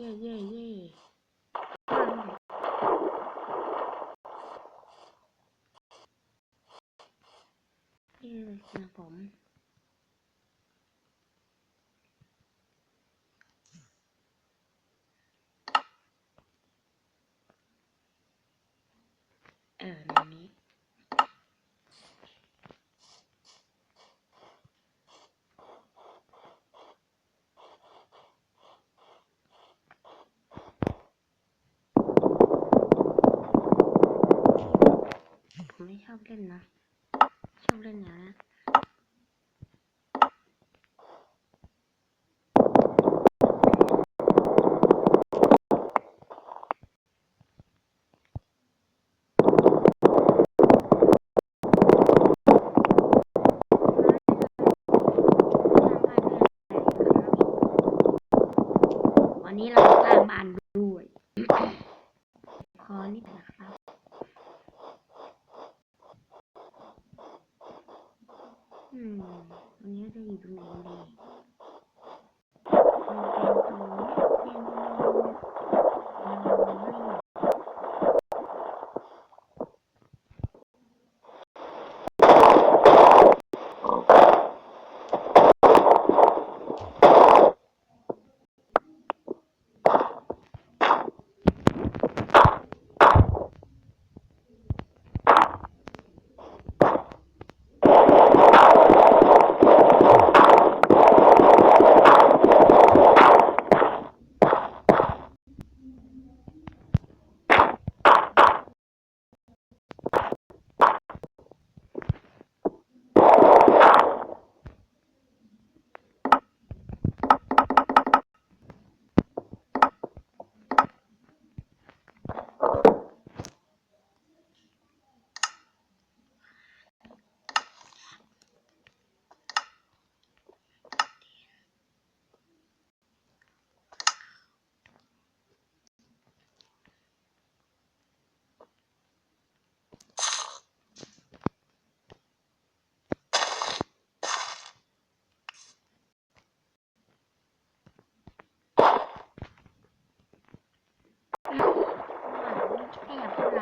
เย่เย่เย่นี่นะผมเออในนี้ ผมไม่ชอบเล่นนะ ชอบเล่นอย่างนี้นวันนี้เราสร้างบ้านด้วย ขอนิดนะครับ อืมวันนี้จะอยู่ตรงไหนดีมันเป็นตรงนี้เป็นน้อยแค่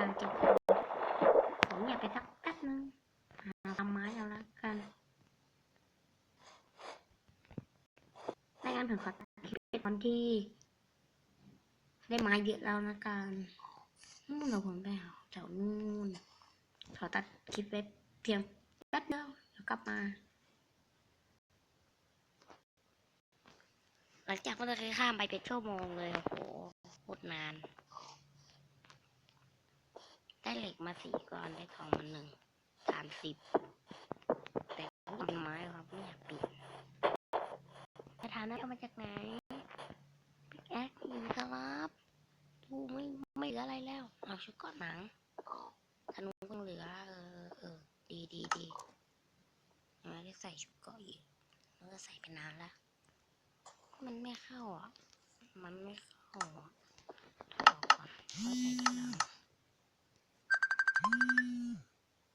อยากพูดลางเก็บของผมอยากไปสักแป๊บนึงหาทำไม้เอาละกันไม่งั้นผมขอตัดคลิปเป็นตอนที่ ได้ไม้เยอะแล้วนะกันนู่นเราผมไปเอาแถวนู่นขอตัดคลิปไว้เพียงแป๊บเดียวเดี๋ยวกลับมาหลังจากเมื่อกี้ข้ามไปเป็นชั่วโมงเลย โอ้โหโคตรนาน ได้เหล็กมาสี่ก้อนได้ทองมาหนึ่งสามสิบแต่ต้นไม้ครับไม่อยากปิดประธานั้นเอามาจากไหนปิกแอคอยู่ครับดูไม่ไม่เหลืออะไรแล้ว เอาชุดเกาะหนังธนูเพิ่งเหลือ เออเออดีดีดีไม่ได้ใส่ชุดเกาะอีกแล้วก็ใส่ไปนานแล้ว มันไม่เข้าอะ มันไม่เข้าอะถอดก่อนใส่ทีหลัง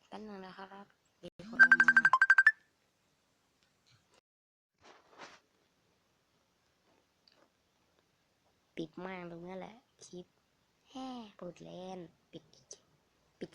แป๊บนึงนะครับมีคนมาปิดมากตรงนี้แหละ คลิปแห่ปิดแลนปิด